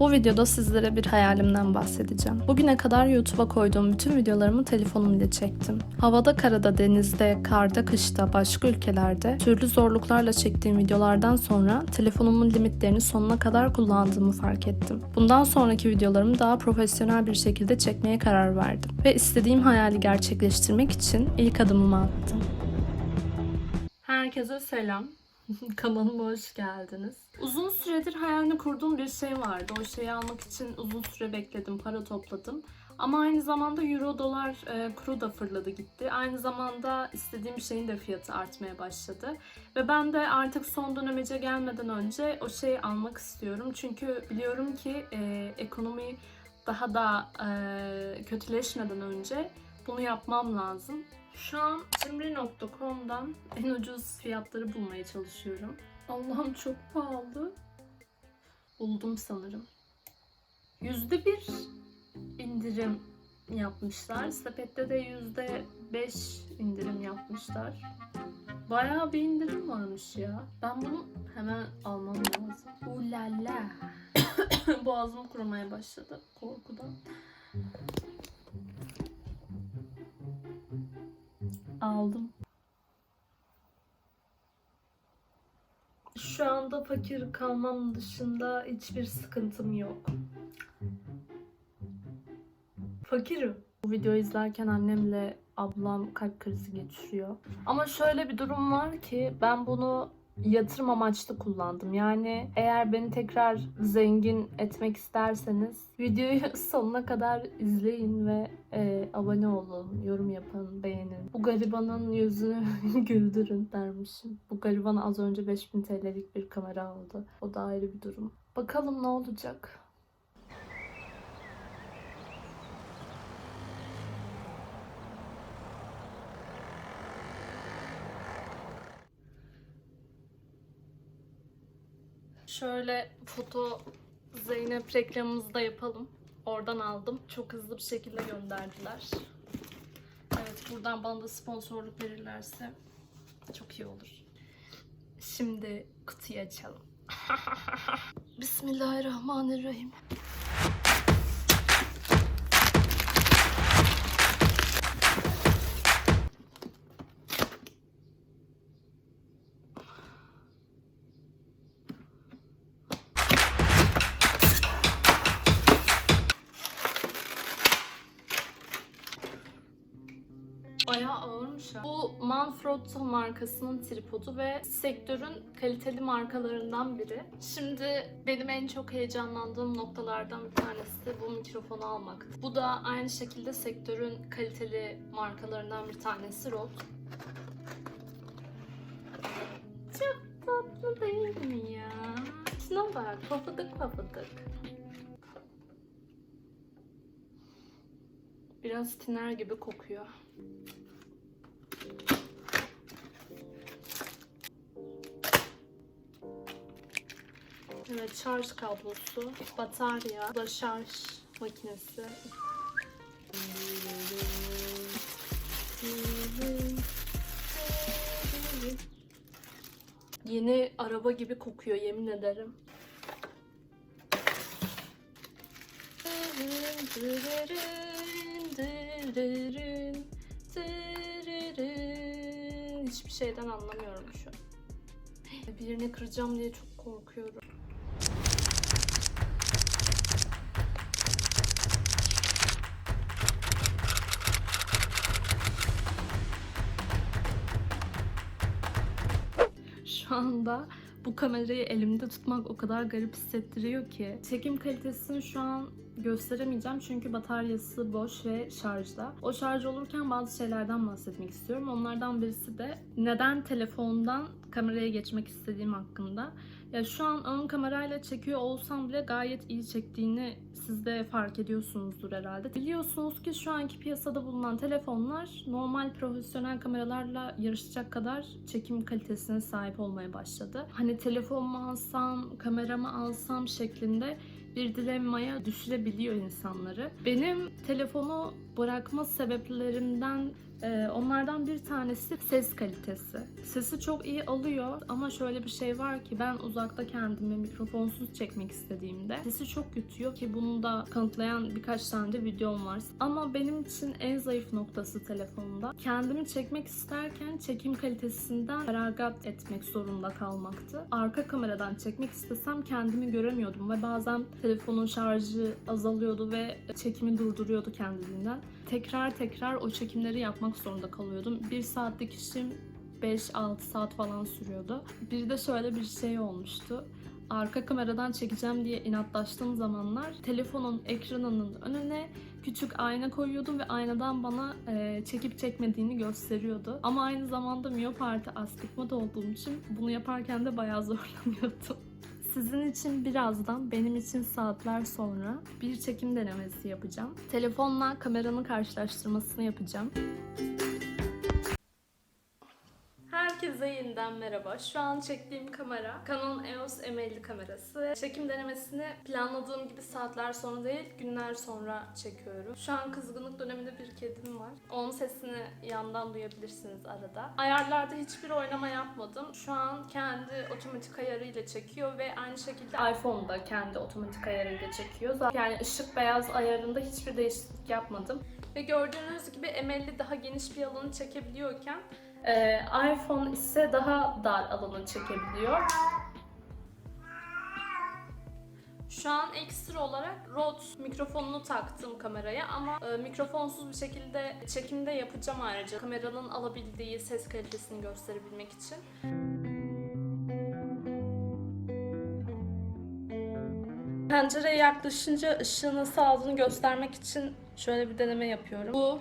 Bu videoda sizlere bir hayalimden bahsedeceğim. Bugüne kadar YouTube'a koyduğum bütün videolarımı telefonum ile çektim. Havada, karada, denizde, karda, kışta, başka ülkelerde türlü zorluklarla çektiğim videolardan sonra telefonumun limitlerini sonuna kadar kullandığımı fark ettim. Bundan sonraki videolarımı daha profesyonel bir şekilde çekmeye karar verdim ve istediğim hayali gerçekleştirmek için ilk adımımı attım. Herkese selam. Kanalıma hoş geldiniz. Uzun süredir hayalini kurduğum bir şey vardı. O şeyi almak için uzun süre bekledim, para topladım. Ama aynı zamanda euro dolar e, kuru da fırladı gitti. Aynı zamanda istediğim şeyin de fiyatı artmaya başladı. Ve ben de artık son dönemece gelmeden önce o şeyi almak istiyorum. Çünkü biliyorum ki e, ekonomi daha da e, kötüleşmeden önce bunu yapmam lazım. Şu an cimri.com'dan en ucuz fiyatları bulmaya çalışıyorum. Allah'ım çok pahalı. Buldum sanırım. Yüzde bir indirim yapmışlar. Sepette de yüzde beş indirim yapmışlar. Bayağı bir indirim varmış ya. Ben bunu hemen almam lazım. Ulala. Boğazım kurumaya başladı korkudan. Aldım. Şu anda fakir kalmam dışında hiçbir sıkıntım yok. Fakirim. Bu videoyu izlerken annemle ablam kalp krizi geçiriyor. Ama şöyle bir durum var ki ben bunu yatırım amaçlı kullandım. Yani eğer beni tekrar zengin etmek isterseniz videoyu sonuna kadar izleyin ve e, abone olun, yorum yapın, beğenin. Bu garibanın yüzünü güldürün dermişim. Bu gariban az önce 5000 TL'lik bir kamera aldı. O da ayrı bir durum. Bakalım ne olacak. Şöyle foto Zeynep reklamımızı da yapalım. Oradan aldım. Çok hızlı bir şekilde gönderdiler. Evet buradan bana da sponsorluk verirlerse çok iyi olur. Şimdi kutuyu açalım. Bismillahirrahmanirrahim. Ya. Bu Manfrotto markasının tripodu ve sektörün kaliteli markalarından biri. Şimdi benim en çok heyecanlandığım noktalardan bir tanesi bu mikrofonu almak. Bu da aynı şekilde sektörün kaliteli markalarından bir tanesi Rode. Çok tatlı değil mi ya? Şuna bak, pafıdık pafıdık. Biraz tiner gibi kokuyor. Evet, şarj kablosu, batarya, da şarj makinesi. Yeni araba gibi kokuyor yemin ederim. Hiçbir şeyden anlamıyorum şu an. Birini kıracağım diye çok korkuyorum. Şu anda bu kamerayı elimde tutmak o kadar garip hissettiriyor ki. Çekim kalitesini şu an gösteremeyeceğim çünkü bataryası boş ve şarjda. O şarj olurken bazı şeylerden bahsetmek istiyorum. Onlardan birisi de neden telefondan kameraya geçmek istediğim hakkında. Ya şu an ön kamerayla çekiyor olsam bile gayet iyi çektiğini siz de fark ediyorsunuzdur herhalde. Biliyorsunuz ki şu anki piyasada bulunan telefonlar normal profesyonel kameralarla yarışacak kadar çekim kalitesine sahip olmaya başladı. Hani telefon mu alsam, kameramı alsam şeklinde bir dilemmaya düşürebiliyor insanları. Benim telefonu bırakma sebeplerimden onlardan bir tanesi ses kalitesi. Sesi çok iyi alıyor ama şöyle bir şey var ki ben uzakta kendimi mikrofonsuz çekmek istediğimde sesi çok yutuyor ki bunu da kanıtlayan birkaç tane de videom var. Ama benim için en zayıf noktası telefonda. Kendimi çekmek isterken çekim kalitesinden feragat etmek zorunda kalmaktı. Arka kameradan çekmek istesem kendimi göremiyordum ve bazen telefonun şarjı azalıyordu ve çekimi durduruyordu kendiliğinden. Tekrar tekrar o çekimleri yapmak zorunda kalıyordum. Bir saatlik işim 5-6 saat falan sürüyordu. Bir de şöyle bir şey olmuştu. Arka kameradan çekeceğim diye inatlaştığım zamanlar telefonun ekranının önüne küçük ayna koyuyordum ve aynadan bana e, çekip çekmediğini gösteriyordu. Ama aynı zamanda miyop artı astigmat olduğum için bunu yaparken de bayağı zorlanıyordum. Sizin için birazdan, benim için saatler sonra bir çekim denemesi yapacağım. Telefonla kameranın karşılaştırmasını yapacağım. Herkese yeniden merhaba. Şu an çektiğim kamera Canon EOS M50 kamerası. Çekim denemesini planladığım gibi saatler sonra değil, günler sonra çekiyorum. Şu an kızgınlık döneminde bir kedim var. Onun sesini yandan duyabilirsiniz arada. Ayarlarda hiçbir oynama yapmadım. Şu an kendi otomatik ayarıyla çekiyor ve aynı şekilde iPhone da kendi otomatik ayarıyla çekiyor. Yani ışık beyaz ayarında hiçbir değişiklik yapmadım. Ve gördüğünüz gibi M50 daha geniş bir alanı çekebiliyorken ee, iPhone ise daha dar alanı çekebiliyor. Şu an ekstra olarak Rode mikrofonunu taktım kameraya ama e, mikrofonsuz bir şekilde çekimde yapacağım ayrıca kameranın alabildiği ses kalitesini gösterebilmek için. Pencereye yaklaşınca ışığın nasıl aldığını göstermek için şöyle bir deneme yapıyorum. Bu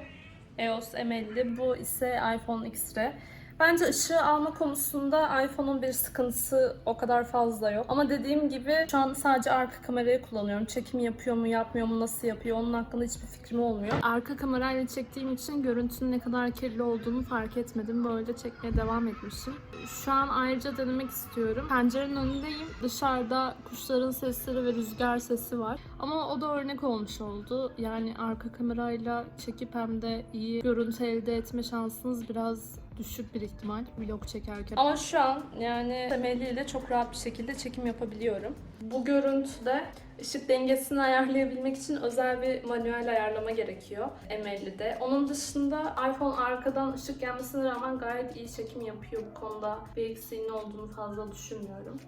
EOS M50, bu ise iPhone X-Re. Bence ışığı alma konusunda iPhone'un bir sıkıntısı o kadar fazla yok. Ama dediğim gibi şu an sadece arka kamerayı kullanıyorum. Çekim yapıyor mu, yapmıyor mu, nasıl yapıyor onun hakkında hiçbir fikrim olmuyor. Arka kamerayla çektiğim için görüntünün ne kadar kirli olduğunu fark etmedim. Böyle çekmeye devam etmişim. Şu an ayrıca denemek istiyorum. Pencerenin önündeyim. Dışarıda kuşların sesleri ve rüzgar sesi var. Ama o da örnek olmuş oldu. Yani arka kamerayla çekip hem de iyi görüntü elde etme şansınız biraz düşük bir ihtimal vlog çekerken. Ama şu an yani temeliyle çok rahat bir şekilde çekim yapabiliyorum. Bu görüntüde ışık dengesini ayarlayabilmek için özel bir manuel ayarlama gerekiyor M50'de. Onun dışında iPhone arkadan ışık gelmesine rağmen gayet iyi çekim yapıyor. Bu konuda bir eksiğinin olduğunu fazla düşünmüyorum.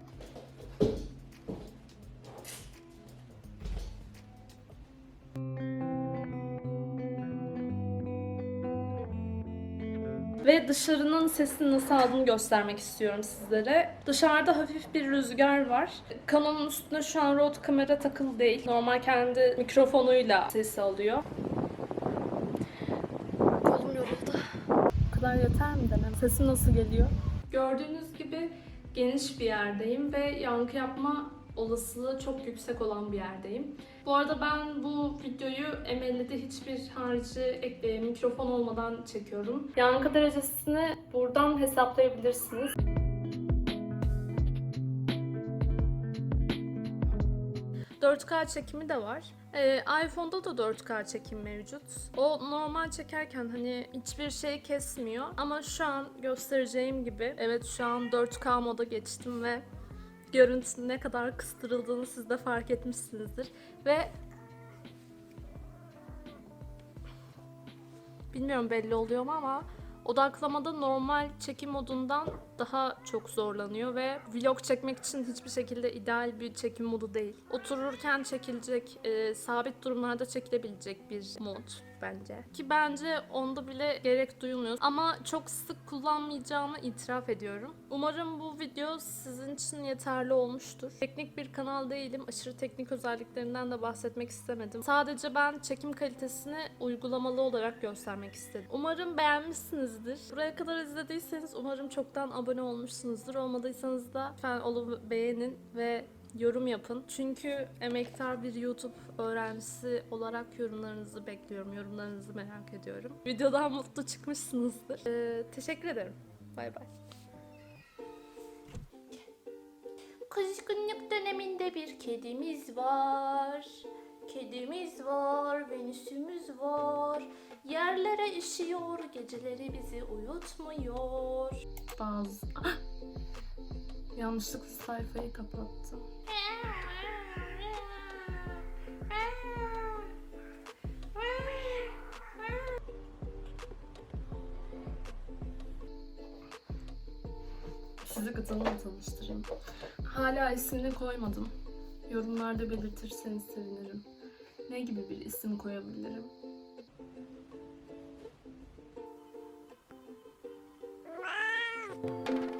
Ve dışarının sesini nasıl aldığını göstermek istiyorum sizlere. Dışarıda hafif bir rüzgar var. Canon'un üstüne şu an Rode kamera takılı değil. Normal kendi mikrofonuyla sesi alıyor. Kolum yoruldu. Bu kadar yeter mi demem? Sesim nasıl geliyor? Gördüğünüz gibi geniş bir yerdeyim ve yankı yapma olasılığı çok yüksek olan bir yerdeyim. Bu arada ben bu videoyu M50'de hiçbir harici ek- mikrofon olmadan çekiyorum. Yankı derecesini buradan hesaplayabilirsiniz. ...4K çekimi de var. Ee, iPhone'da da 4K çekim mevcut. O normal çekerken hani hiçbir şey kesmiyor. Ama şu an göstereceğim gibi... ...evet şu an 4K moda geçtim ve... ...görüntünün ne kadar kıstırıldığını siz de fark etmişsinizdir. Ve bilmiyorum belli oluyor mu ama odaklamada normal çekim modundan daha çok zorlanıyor ve vlog çekmek için hiçbir şekilde ideal bir çekim modu değil. Otururken çekilecek, e, sabit durumlarda çekilebilecek bir mod bence. Ki bence onda bile gerek duyulmuyor. Ama çok sık kullanmayacağımı itiraf ediyorum. Umarım bu video sizin için yeterli olmuştur. Teknik bir kanal değilim. Aşırı teknik özelliklerinden de bahsetmek istemedim. Sadece ben çekim kalitesini uygulamalı olarak göstermek istedim. Umarım beğenmişsinizdir. Buraya kadar izlediyseniz umarım çoktan abone olmuşsunuzdur. Olmadıysanız da lütfen olup beğenin ve yorum yapın. Çünkü emektar bir YouTube öğrencisi olarak yorumlarınızı bekliyorum. Yorumlarınızı merak ediyorum. Videodan mutlu çıkmışsınızdır. Ee, teşekkür ederim. Bay bay. Kızgınlık döneminde bir kedimiz var. Kedimiz var, Venüsümüz var. Yerlere yaşıyor, geceleri bizi uyutmuyor. Bazı... Yanlışlıkla sayfayı kapattım. Sizi gıdamla tanıştırayım. Hala ismini koymadım. Yorumlarda belirtirseniz sevinirim. Ne gibi bir isim koyabilirim? you